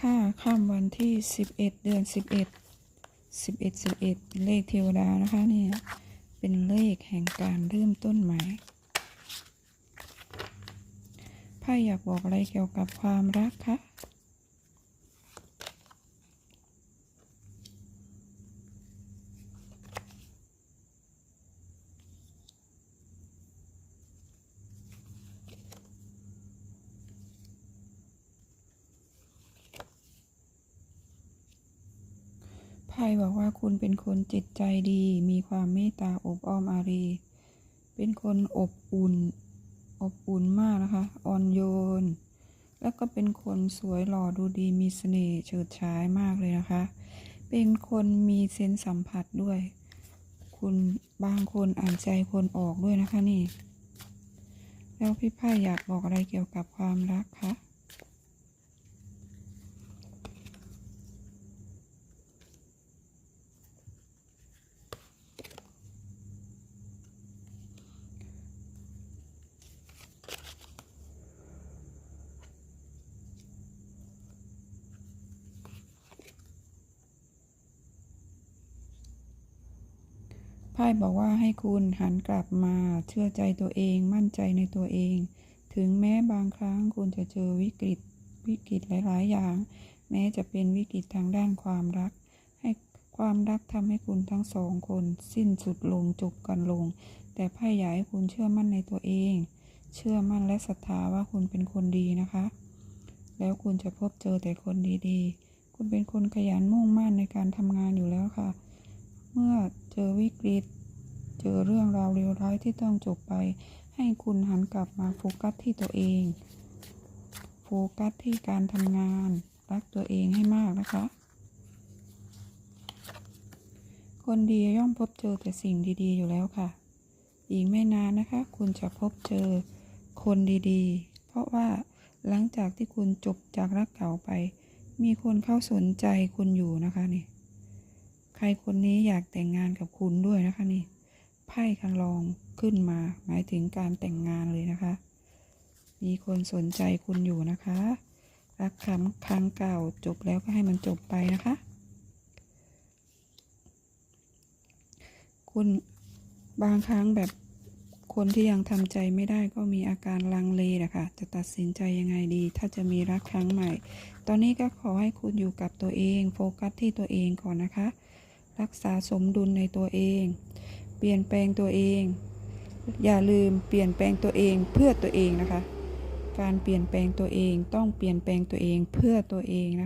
ค่ะค่ำวันที่11เดือน11 11 11เป็นเลขเทวดานะคะเนี่ยเป็นเลขแห่งการเริ่มต้นใหม่ไพ่อยากบอกอะไรเกี่ยวกับความรักคะ ไพ่บอกว่าคุณเป็นคนจิตใจดี มีความเมตตาอบอ้อมอารี เป็นคนอบอุ่น อบอุ่นมากนะคะ อ่อนโยน แล้วก็เป็นคนสวยหล่อดูดี มีเสน่ห์เฉิดฉายมากเลยนะคะ เป็นคนมีเซนส์สัมผัสด้วย คุณบางคนอ่านใจคนออกด้วยนะคะนี่ แล้วพี่ไพ่อยากบอกอะไรเกี่ยวกับความรักคะ ไพ่บอกว่าให้คุณหันกลับมาเชื่อใจตัวเองมั่นใจในตัวเอง ถึงแม้บางครั้งคุณจะเจอวิกฤตวิกฤตหลาย ๆ อย่าง แม้จะเป็นวิกฤตทางด้านความรัก ให้ความรักทำให้คุณทั้งสองคนสิ้นสุดลงจบกันลง แต่ไพ่อยากให้คุณเชื่อมั่นในตัวเอง เชื่อมั่นและศรัทธาว่าคุณเป็นคนดีนะคะ แล้วคุณจะพบเจอแต่คนดี ๆ คุณเป็นคนขยันมุ่งมั่นในการทำงานอยู่แล้วค่ะ เมื่อเจอวิกฤต เจอเรื่องราวเลวร้ายที่ต้องจบไป ให้คุณหันกลับมาโฟกัสที่ตัวเอง โฟกัสที่การทำงาน รักตัวเองให้มากนะคะ คนดีย่อมพบเจอแต่สิ่งดีๆอยู่แล้วค่ะ อีกไม่นานนะคะ คุณจะพบเจอคนดีๆ เพราะว่าหลังจากที่คุณจบจากรักเก่าไป มีคนเข้าสนใจคุณอยู่นะคะนี่ รคนนี้อยากแต่งงานกับคุณด้วยนะคะนี่ไพ่คังลองขึ้นมา หมายถึงการแต่งงานเลยนะคะ มีคนสนใจคุณอยู่นะคะ รักครั้งครั้งเก่าจบแล้วก็ให้มันจบไปนะคะ คุณบางครั้งแบบคนที่ยังทำใจไม่ได้ก็มีอาการลังเลนะคะจะตัดสินใจยังไงดี ถ้าจะมีรักครั้งใหม่ ตอนนี้ก็ขอให้คุณอยู่กับตัวเอง โฟกัสที่ตัวเองก่อนนะคะ รักษาสมดุลในตัวเอง เปลี่ยนแปลงตัวเอง อย่าลืมเปลี่ยนแปลงตัวเองเพื่อตัวเองนะคะ การเปลี่ยนแปลงตัวเองต้องเปลี่ยนแปลงตัวเองเพื่อตัวเองนะ